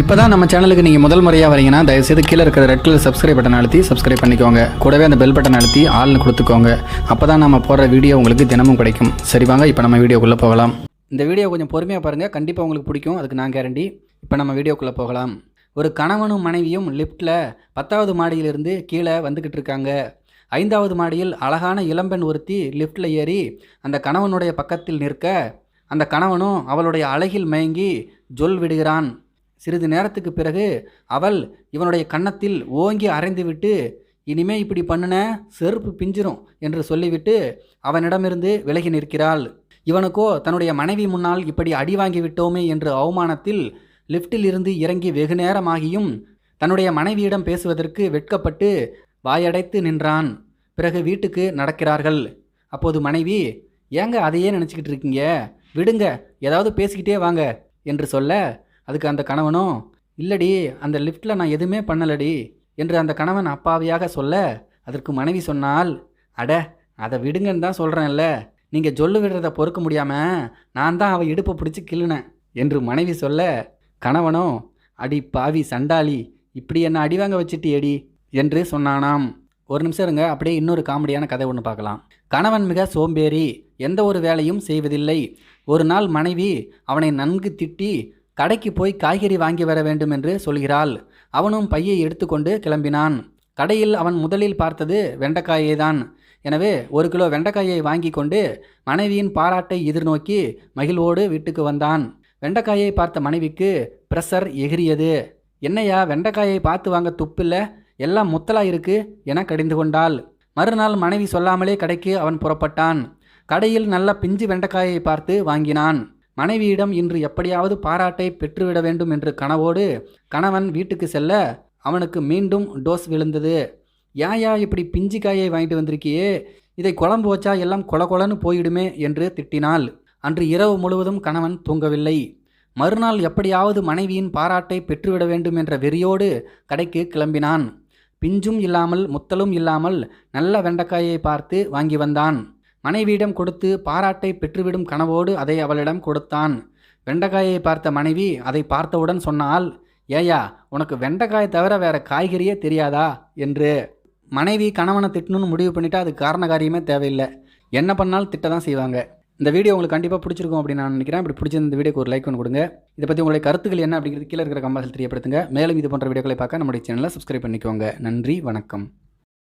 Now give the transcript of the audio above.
இப்போ தான் நம்ம சேனலுக்கு நீங்கள் முதல் முறையாக வரீங்கன்னா தயவுசெய்து கீழே இருக்கிற ரெட் கலர் சப்ஸ்கிரைப் பட்டன் அழுத்தி சப்ஸ்கிரைப் பண்ணிக்கோங்க. கூடவே அந்த பெல் பட்டன் அழுத்தி ஆள்னு கொடுத்துக்கோங்க. அப்போ தான் நம்ம போடுற வீடியோ உங்களுக்கு தினமும் கிடைக்கும். சரி வாங்க இப்போ நம்ம வீடியோக்குள்ளே போகலாம். இந்த வீடியோ கொஞ்சம் பொறுமையாக பாருங்கள் கண்டிப்பாக உங்களுக்கு பிடிக்கும். அதுக்கு நான் கேரண்டி இப்போ நம்ம வீடியோக்குள்ளே போகலாம். ஒரு கணவனும் மனைவியும் லிஃப்ட்டில் பத்தாவது மாடியிலிருந்து கீழே வந்துக்கிட்டு இருக்காங்க. ஐந்தாவது மாடியில் அழகான இளம்பெண் ஒருத்தி லிஃப்ட்டில் ஏறி அந்த கணவனுடைய பக்கத்தில் நிற்க அந்த கணவனும் அவளுடைய அழகில் மயங்கி ஜொல் விடுகிறான். சிறிது நேரத்துக்கு பிறகு அவள் இவனுடைய கன்னத்தில் ஓங்கி அரைந்துவிட்டு இனிமே இப்படி பண்ணுன செருப்பு பிஞ்சிரும் என்று சொல்லிவிட்டு அவனிடமிருந்து விலகி நிற்கிறாள். இவனுக்கோ தன்னுடைய மனைவி முன்னால் இப்படி அடி வாங்கிவிட்டோமே என்று அவமானத்தில் லிஃப்ட்டில் இருந்து இறங்கி வெகு நேரமாகியும் தன்னுடைய மனைவியிடம் பேசுவதற்கு வெட்கப்பட்டு வாயடைத்து நின்றான். பிறகு வீட்டுக்கு நடக்கிறார்கள். அப்போது மனைவி ஏங்க அதையே நினச்சிக்கிட்டு இருக்கீங்க? விடுங்க ஏதாவது பேசிக்கிட்டே வாங்க என்று சொல்ல அதுக்கு அந்த கணவனும் இல்லடி அந்த லிஃப்ட்டில் நான் எதுவுமே பண்ணலடி என்று அந்த கணவன் அப்பாவியாக சொல்ல அதற்கு மனைவி சொன்னால் அட அதை விடுங்கன்னு தான் சொல்கிறேன்ல நீங்கள் சொல்லு விடுறத பொறுக்க முடியாமல் நான் தான் அவள் இடுப்பை பிடிச்சி கிள்ளுனேன் என்று மனைவி சொல்ல கணவனோ அடி பாவி சண்டாளி இப்படி என்ன அடி வாங்க வச்சிட்டியேடி என்று சொன்னானாம். ஒரு நிமிஷம் இருங்க அப்படியே இன்னொரு காமெடியான கதை ஒன்று பார்க்கலாம். கணவன் மிக சோம்பேறி எந்த ஒரு வேலையும் செய்வதில்லை. ஒரு நாள் மனைவி அவனை நன்கு திட்டி கடைக்கு போய் காய்கறி வாங்கி வர வேண்டும் என்று சொல்கிறாள். அவனும் பையை எடுத்துக்கொண்டு கிளம்பினான். கடையில் அவன் முதலில் பார்த்தது வெண்டைக்காயை தான் எனவே ஒரு கிலோ வெண்டைக்காயை வாங்கி கொண்டு மனைவியின் பாராட்டை எதிர்நோக்கி மகிழ்வோடு வீட்டுக்கு வந்தான். வெண்டைக்காயை பார்த்த மனைவிக்கு பிரஷர் எகிரியது என்னையா வெண்டைக்காயை பார்த்து வாங்க துப்பில்ல? எல்லாம் முத்தலாக இருக்கு? என கடிந்து கொண்டாள். மறுநாள் மனைவி சொல்லாமலே கடைக்கு அவன் புறப்பட்டான். கடையில் நல்ல பிஞ்சு வெண்டைக்காயை பார்த்து வாங்கினான். மனைவியிடம் இன்று எப்படியாவது பாராட்டை பெற்றுவிட வேண்டும் என்று கனவோடு கணவன் வீட்டுக்கு செல்ல அவனுக்கு மீண்டும் டோஸ் விழுந்தது. ஏயா இப்படி பிஞ்சு காயை வாங்கிட்டு வந்திருக்கியே. இதை குழம்பு வச்சா எல்லாம் கொல கொலன்னு போயிடுமே என்று திட்டினாள். அன்று இரவு முழுவதும் கணவன் தூங்கவில்லை. மறுநாள் எப்படியாவது மனைவியின் பாராட்டை பெற்றுவிட வேண்டும் என்ற வெறியோடு கடைக்கு கிளம்பினான். பிஞ்சும் இல்லாமல் முத்தலும் இல்லாமல் நல்ல வெண்டைக்காயை பார்த்து வாங்கி வந்தான். மனைவியிடம் கொடுத்து பாராட்டை பெற்றுவிடும் கனவோடு அதை அவளிடம் கொடுத்தான். வெண்டைக்காயை பார்த்த மனைவி அதை பார்த்தவுடன் சொன்னால் ஏயா உனக்கு வெண்டைக்காயை தவிர வேற காய்கறியே தெரியாதா? என்று. மனைவி கணவனை திட்டணும்னு முடிவு பண்ணிட்டா அது காரண காரியமே தேவையில்லை. என்ன பண்ணாலும் திட்ட தான் செய்வாங்க. இந்த வீடியோ உங்களுக்கு கண்டிப்பாக பிடிச்சிருக்கும் அப்படின்னு நான் நினைக்கிறேன். இப்படி பிடிச்சிருந்த இந்த வீடியோக்கு ஒரு லைக் ஒன்று கொடுங்க. இதை பற்றி உங்களுடைய கருத்துக்கள் என்ன அப்படிங்கிறது கீழே இருக்கிற கம்பாசல் தெரியப்படுத்துங்க. மேலும் இது போன்ற வீடியோக்களை பார்க்க நம்முடைய சேனலை சப்ஸ்கிரைப் பண்ணிக்கோங்க. நன்றி வணக்கம்.